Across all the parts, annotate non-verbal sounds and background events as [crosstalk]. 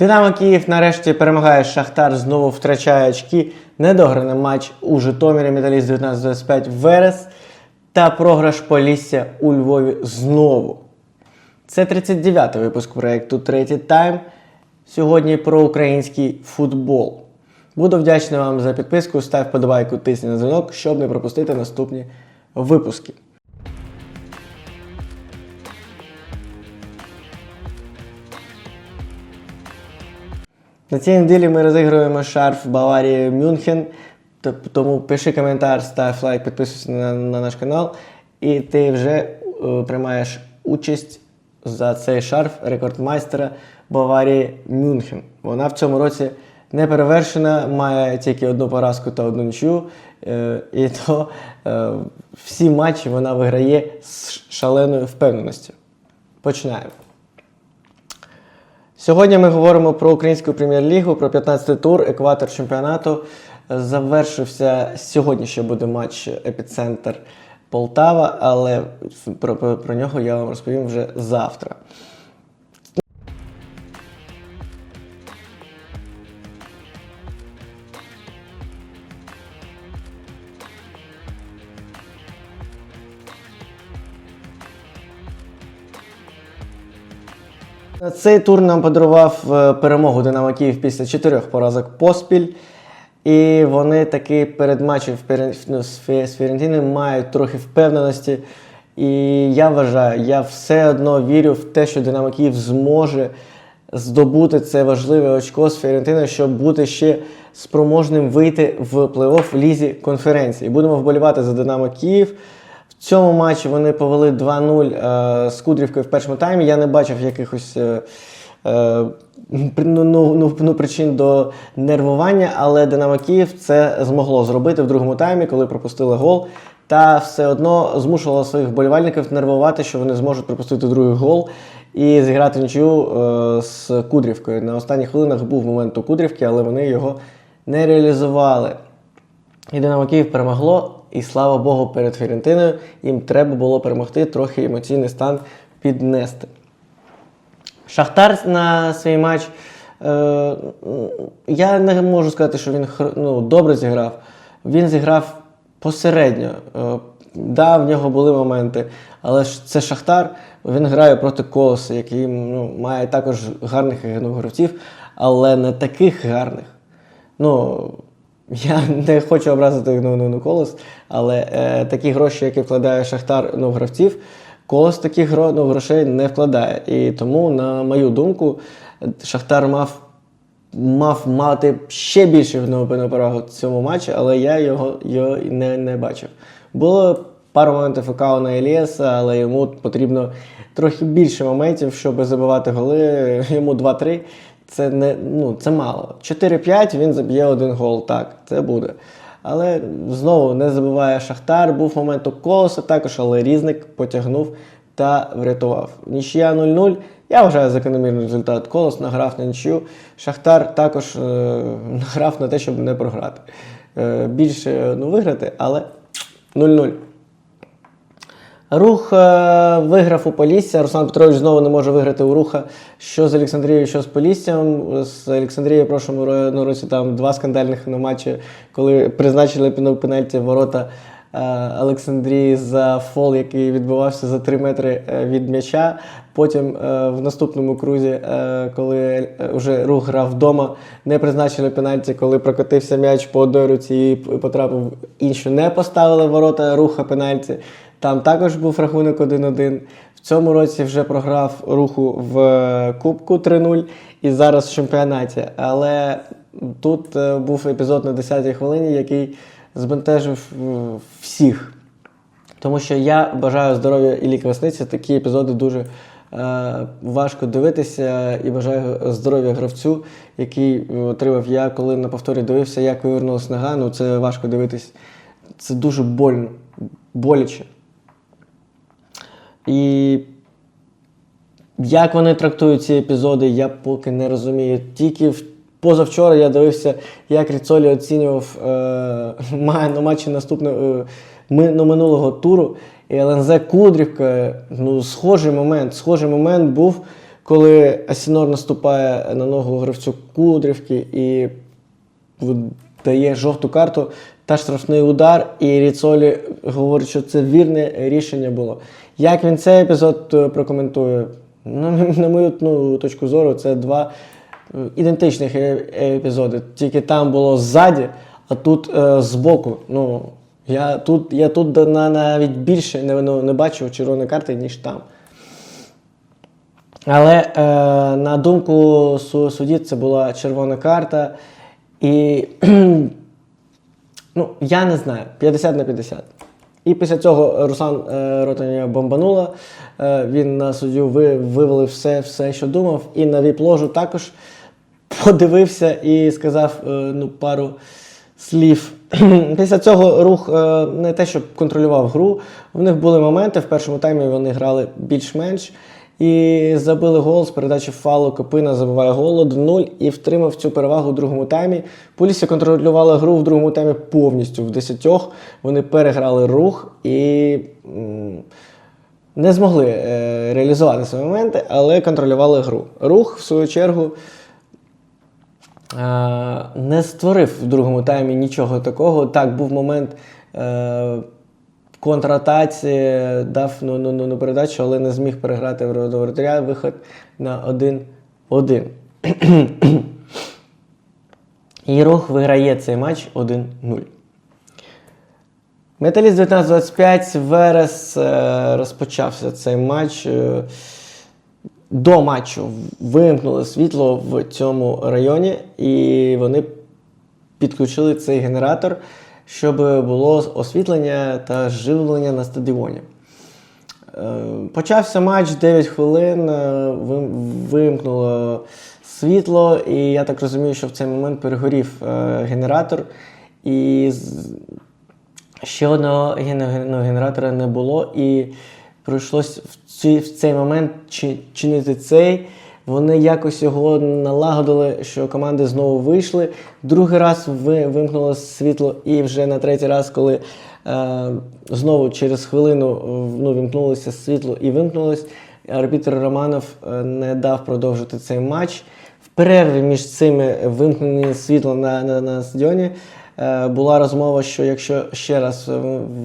Динамо Київ нарешті перемагає Шахтар, знову втрачає очки. Недограний матч у Житомирі Металіст 19-25 Верес та програш Полісся у Львові знову. Це 39-й випуск проєкту Третій тайм. Сьогодні про український футбол. Буду вдячний вам за підписку, став подобайку, тисни на дзвінок, щоб не пропустити наступні випуски. На цій неділі ми розігруємо шарф Баварії Мюнхен. Тому пиши коментар, став лайк, підписуйся на, на наш канал, і ти вже е, приймаєш участь за цей шарф рекордмайстера Баварії Мюнхен. Вона в цьому році не перевершена, має тільки одну поразку та одну нічю. Е, і то е, всі матчі вона виграє з шаленою впевненістю. Починаємо. Сьогодні ми говоримо про українську прем'єр-лігу, про 15-й тур, екватор чемпіонату. Завершився сьогодні ще буде матч Епіцентр Полтава, але про, про, про нього я вам розповім вже завтра. Цей тур нам подарував е, перемогу Динамо Київ після чотирьох поразок поспіль. І вони таки перед матчем ну, з Фіорентиною мають трохи впевненості. І я вважаю, я все одно вірю в те, що Динамо Київ зможе здобути це важливе очко з Фіорентиною, щоб бути ще спроможним вийти в плей-офф лізі конференції. Будемо вболівати за Динамо Київ. В цьому матчі вони повели 2-0 е, з Кудрівкою в першому таймі. Я не бачив якихось е, е, ну, ну, ну, ну, причин до нервування, але Динамо Київ це змогло зробити в другому таймі, коли пропустили гол. Та все одно змушувало своїх вболівальників нервувати, що вони зможуть пропустити другий гол і зіграти нічию е, з Кудрівкою. На останніх хвилинах був момент у Кудрівки, але вони його не реалізували. І Динамо Київ перемогло, і слава Богу, перед Фіорентиною їм треба було перемогти, трохи емоційний стан піднести. Шахтар на свій матч. Е, я не можу сказати, що він ну, добре зіграв. Він зіграв посередньо. Е, да, в нього були моменти, але це Шахтар, він грає проти Колоса, який ну, має також гарних гравців, але не таких гарних. Ну, я не хочу образити ну, ну, ну, колос, але е, такі гроші, які вкладає Шахтар ну, гравців, колос таких ну, грошей не вкладає. І тому, на мою думку, Шахтар мав, мав мати ще більше ну, перевагу в цьому матчі, але я його, його не, не бачив. Було пару моментів у Кауна Еліаса, але йому потрібно трохи більше моментів, щоб забивати голи. Йому 2-3. Це не ну, це мало. 4-5 він заб'є один гол. Так, це буде. Але знову не забиває Шахтар. Був момент у колоса також, але різник потягнув та врятував. Нічия 0-0. Я вважаю закономірний результат. Колос награв на нічию. Шахтар також е, награв на те, щоб не програти. Е, більше ну, виграти, але 0-0. Рух е, виграв у Полісся. Руслан Петрович знову не може виграти у руха. Що з Олександрією, що з Поліссям. З Олександрією в прошлому році там два скандальних ну, матчі, коли призначили пенальті ворота е, Олександрії за фол, який відбувався за 3 метри е, від м'яча. Потім в наступному крузі, коли вже рух грав вдома, не призначили пенальті, коли прокотився м'яч по одній руці і потрапив іншу, не поставили ворота руха пенальті. Там також був рахунок 1-1. В цьому році вже програв руху в е, Кубку 3-0 і зараз в чемпіонаті. Але тут е, був епізод на 10-й хвилині, який збентежив е, всіх. Тому що я бажаю здоров'я Іллі Красниці. Такі епізоди дуже е, важко дивитися і бажаю здоров'я гравцю, який отримав я, коли на повторі дивився, як вивернулася нога. Ну це важко дивитись. Це дуже больно, боляче. І як вони трактують ці епізоди, я поки не розумію. Тільки в- позавчора я дивився, як Ріцолі оцінював е, [laughs] на матчі наступного е, ну, минулого туру. І ЛНЗ Кудрівка, ну, схожий момент. Схожий момент був, коли Асінор наступає на ногу гравцю Кудрівки і дає жовту карту та штрафний удар, і Ріцолі говорить, що це вірне рішення було. Як він цей епізод е, прокоментує? Ну, на мою ну, точку зору, це два е, ідентичних е- епізоди. Тільки там було ззаді, а тут е, збоку. Ну, я тут, я тут на- навіть більше не, ну, не бачив червоної карти, ніж там. Але е, на думку су- судді, це була червона карта. І ну, я не знаю, 50 на 50. І після цього Руслан е, Ротаня бомбанула. Е, він на суддю ви, вивалив все, все, що думав. І на віп-ложу також подивився і сказав е, ну, пару слів. [clears throat] Після цього рух е, не те, щоб контролював гру. В них були моменти. В першому таймі вони грали більш-менш. І забили гол з передачі фалу Копина забиває гол 1-0 і втримав цю перевагу у другому таймі. Полісся контролювала гру в другому таймі повністю в десятьох. Вони переграли рух і не змогли е, реалізувати свої моменти, але контролювали гру. Рух, в свою чергу, е, не створив в другому таймі нічого такого. Так, був момент. Контратаці дав ну, ну, ну, ну, передачу, але не зміг переграти в воротаря. Виход на 1-1. І рух виграє цей матч 1-0. Металіст 19-25. Верес е, розпочався цей матч. Е, до матчу вимкнули світло в цьому районі, і вони підключили цей генератор, щоб було освітлення та живлення на стадіоні. Е, Почався матч 9 хвилин, е, вимкнуло світло, і я так розумію, що в цей момент перегорів е, генератор. І ще одного ну, генератора не було, і прийшлось в, цей момент чинити цей. Вони якось його налагодили, що команди знову вийшли. Другий раз ви, вимкнуло світло, і вже на третій раз, коли е, знову через хвилину е, ну, вимкнулося світло і вимкнулось, арбітр Романов е, не дав продовжити цей матч. В перерві між цими вимкненням світла на, на, на стадіоні була розмова, що якщо ще раз е,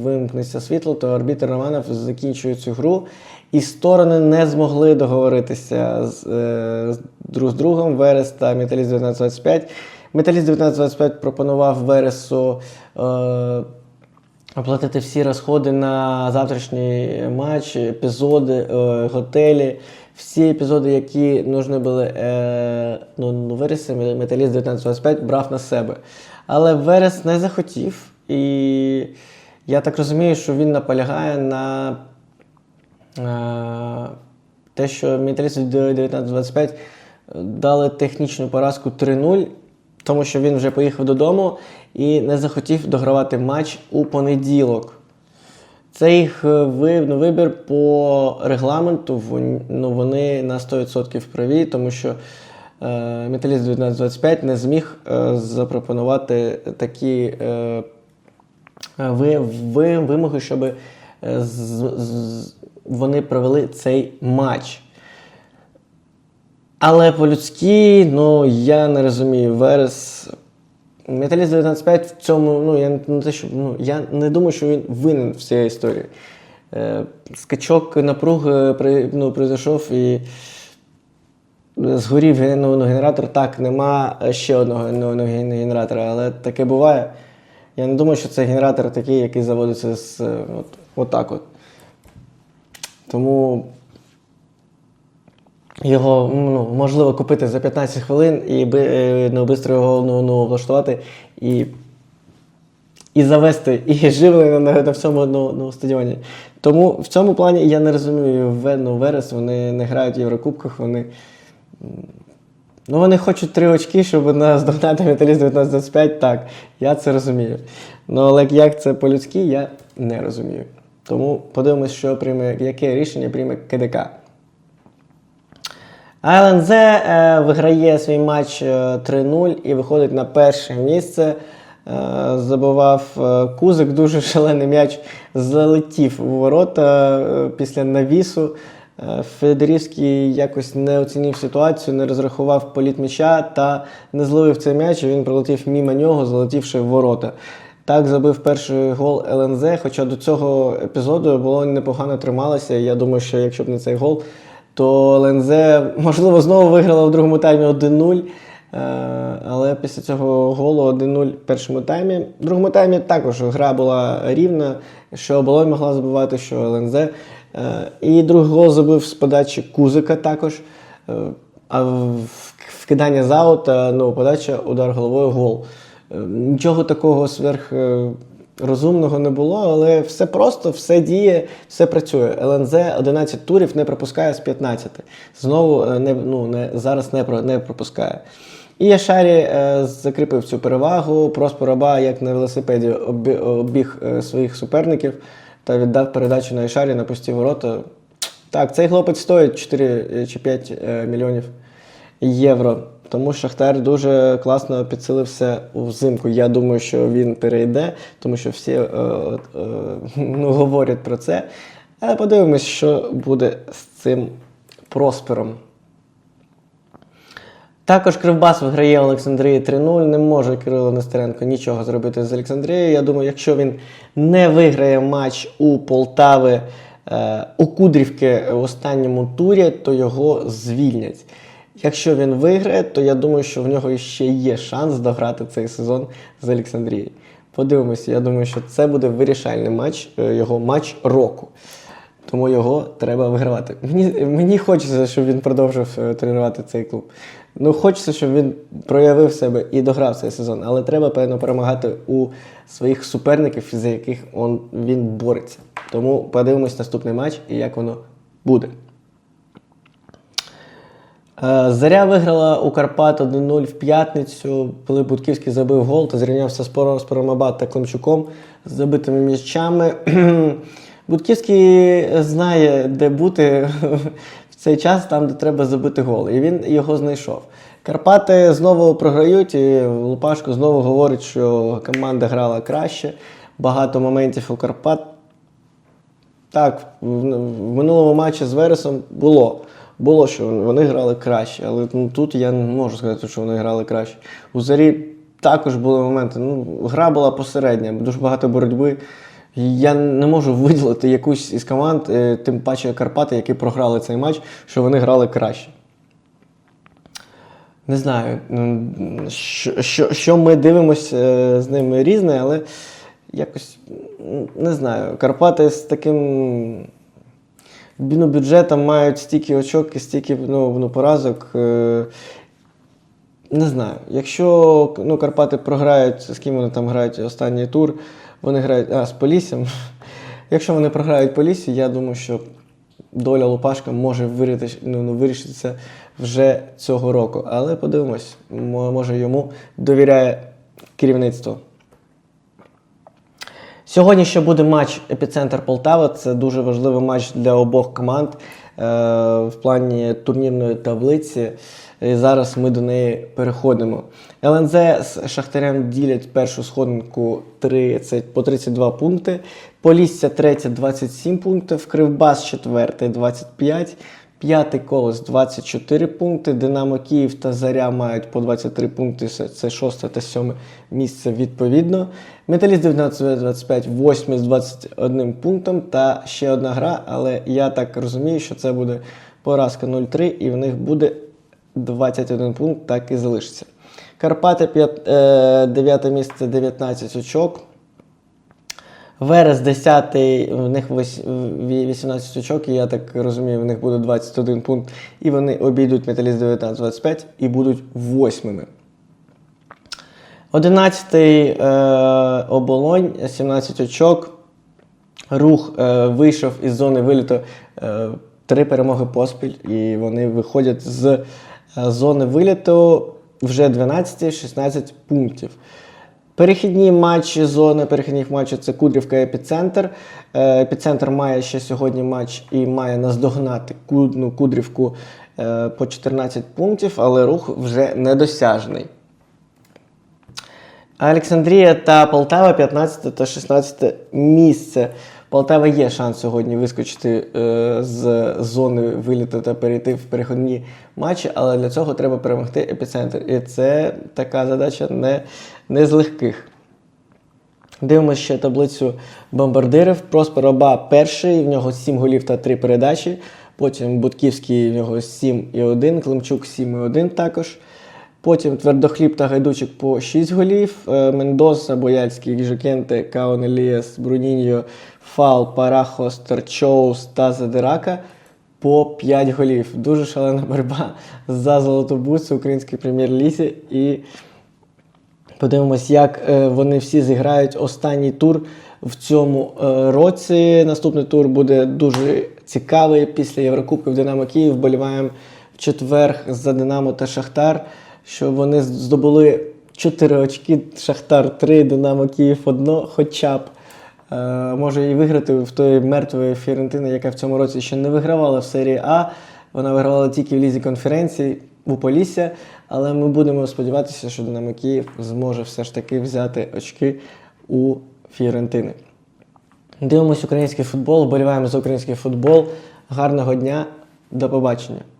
вимкнеться світло, то арбітр Романов закінчує цю гру. І сторони не змогли договоритися з, е, з друг з другом Верес та Металіст 1925. Металіст 1925 пропонував Вересу е, оплатити всі розходи на завтрашній матч, епізоди, е, готелі, всі епізоди, які нужні були е, ну, ну, Вересі, Металіст 1925 брав на себе. Але Верес не захотів, і я так розумію, що він наполягає на е, те, що Металіст 1925 дали технічну поразку 3-0, тому що він вже поїхав додому і не захотів догравати матч у понеділок. Це їх е, ну, вибір по регламенту. Ну, вони на 100% праві, тому що Металіст 1925 не зміг е, запропонувати такі е, е, ви, ви, вимоги, щоб е, вони провели цей матч. Але по-людськи, ну я не розумію. Верес. Металіст 19.5 в цьому, ну я не те, що, ну, я не думаю, що він винен в цій історії. Е, скачок напруги ну, прийшов і згорів ну, генератор. Так, нема ще одного ну, ну, генератора, але таке буває. Я не думаю, що це генератор такий, який заводиться з е, от, отак от. Тому його ну, можливо купити за 15 хвилин і би, е, швидко його ну, ну, влаштувати і, і завести і живлення на, на всьому ну, ну, стадіоні. Тому в цьому плані я не розумію Ве- ну, Верес, вони не грають в Єврокубках, вони. Ну, вони хочуть три очки, щоб наздогнати металіст 1925, так, я це розумію. Ну, але як це по-людськи, я не розумію. Тому подивимось, що прийме, яке рішення прийме КДК. АЛНЗ е, виграє свій матч е, 3-0 і виходить на перше місце. Е, забивав е, Кузик, дуже шалений м'яч залетів у ворота е, після навісу. Е, Федорівський якось не оцінив ситуацію, не розрахував політ м'яча та не зловив цей м'яч. Він прилетів мімо нього, залетівши в ворота. Так забив перший гол ЛНЗ, хоча до цього епізоду було непогано трималося. Я думаю, що якщо б не цей гол, то ЛНЗ, можливо, знову виграла в другому таймі 1-0. Е, Але після цього голу 1-0 в першому таймі. В другому таймі також гра була рівна, що оболонь могла забивати, що ЛНЗ. Е, І другий гол забив з подачі Кузика також. Е, А вкидання з аута, ну, подача, удар головою, гол. Е, Нічого такого сверх е, розумного не було, але все просто, все діє, все працює. ЛНЗ 11 турів не пропускає з 15. Знову не, ну, не, зараз не, не пропускає. І Яшарі е, закріпив цю перевагу. Проспораба, як на велосипеді, обіг е, своїх суперників та віддав передачу на Яшарі на пусті ворота. Так, цей хлопець стоїть 4 чи 5 е, мільйонів євро. Тому Шахтар дуже класно підсилився взимку. Я думаю, що він перейде, тому що всі е, е, [laughs] ну, говорять про це. Але подивимось, що буде з цим проспером. Також Кривбас виграє Олександрії 3-0. Не може Кирило Нестеренко нічого зробити з Олександрією. Я думаю, якщо він не виграє матч у Полтави е, у Кудрівки в останньому турі, то його звільнять. Якщо він виграє, то я думаю, що в нього ще є шанс дограти цей сезон з Олександрією. Подивимося, я думаю, що це буде вирішальний матч, е, його матч року. Тому його треба вигравати. Мені, мені хочеться, щоб він продовжив е, тренувати цей клуб. Ну, хочеться, щоб він проявив себе і дограв цей сезон, але треба, певно, перемагати у своїх суперників, за яких он, він бореться. Тому подивимось наступний матч і як воно буде. Е, Заря виграла у Карпат 1-0 в п'ятницю. Коли Будківський забив гол та зрівнявся з Пором Абат та Климчуком з забитими м'ячами. [clears throat] Будківський знає, де бути цей час, там, де треба забити гол. І він його знайшов. Карпати знову програють, і Лупашко знову говорить, що команда грала краще. Багато моментів у Карпат так, в, минулому матчі з Вересом було. Було, що вони грали краще, але ну, тут я не можу сказати, що вони грали краще. У Зарі також були моменти. Ну, гра була посередня, дуже багато боротьби. Я не можу виділити якусь із команд, е, тим паче Карпати, які програли цей матч, що вони грали краще. Не знаю, що, що, що ми дивимося е, з ними різне, але якось не знаю. Карпати з таким ну, бюджетом мають стільки очок і стільки ну, ну, поразок. Е, не знаю. Якщо ну, Карпати програють, з ким вони там грають останній тур, вони грають а, з Поліссям. Якщо вони програють Поліссі, я думаю, що доля Лупашка може вирішити, ну, ну, вирішитися вже цього року. Але подивимось, може йому довіряє керівництво. Сьогодні ще буде матч Епіцентр Полтава. Це дуже важливий матч для обох команд е, в плані турнірної таблиці. І зараз ми до неї переходимо. ЛНЗ з Шахтарем ділять першу сходинку 30, по 32 пункти. Полісся третє 27 пунктів. Кривбас четвертий 25. П'ятий колос 24 пункти. Динамо Київ та Заря мають по 23 пункти. Це- шосте та сьоме місце відповідно. Металіст 19-25, восьмий з 21 пунктом. Та ще одна гра, але я так розумію, що це буде поразка 0-3, і в них буде 21 пункт, так і залишиться. Карпати 9 місце 19 очок. Верес 10, в них 18 очок, і я так розумію, в них буде 21 пункт. І вони обійдуть металіст 19-25 і будуть восьмими. 11-й е, оболонь, 17 очок. Рух е, вийшов із зони виліту е, три перемоги поспіль, і вони виходять з е, зони виліту вже 12-16 пунктів. Перехідні матчі зони перехідних матчів це Кудрівка і Епіцентр. Е, Епіцентр має ще сьогодні матч і має наздогнати Ку- ну, Кудрівку е, по 14 пунктів, але рух вже недосяжний. Олександрія та Полтава 15 та 16 місце Полтава є шанс сьогодні вискочити е, з зони виліту та перейти в переходні матчі, але для цього треба перемогти епіцентр. І це така задача не, не з легких. Дивимося ще таблицю бомбардирів. Проспер Оба перший, в нього 7 голів та 3 передачі. Потім Будківський, в нього 7 і 1, Климчук 7 і 1 також. Потім Твердохліб та Гайдучик по 6 голів. Е, Мендоса, Бояльський, Жукенте, Каон Еліас, Бруніньо, Фал, Парахос, Терчоус та Задирака по 5 голів. Дуже шалена боротьба за золоту бусу в українській прем'єр-лізі. І Подивимось, як е, вони всі зіграють останній тур в цьому е, році. Наступний тур буде дуже цікавий. Після Єврокубків Динамо Київ вболіваємо в четвер за Динамо та Шахтар, що вони здобули 4 очки, Шахтар 3, Динамо Київ 1, хоча б. Е, може і виграти в тої мертвої Фіорентини, яка в цьому році ще не вигравала в серії А. Вона вигравала тільки в лізі конференції у Полісся. Але ми будемо сподіватися, що Динамо Київ зможе все ж таки взяти очки у Фіорентини. Дивимось український футбол, вболіваємо за український футбол. Гарного дня, до побачення!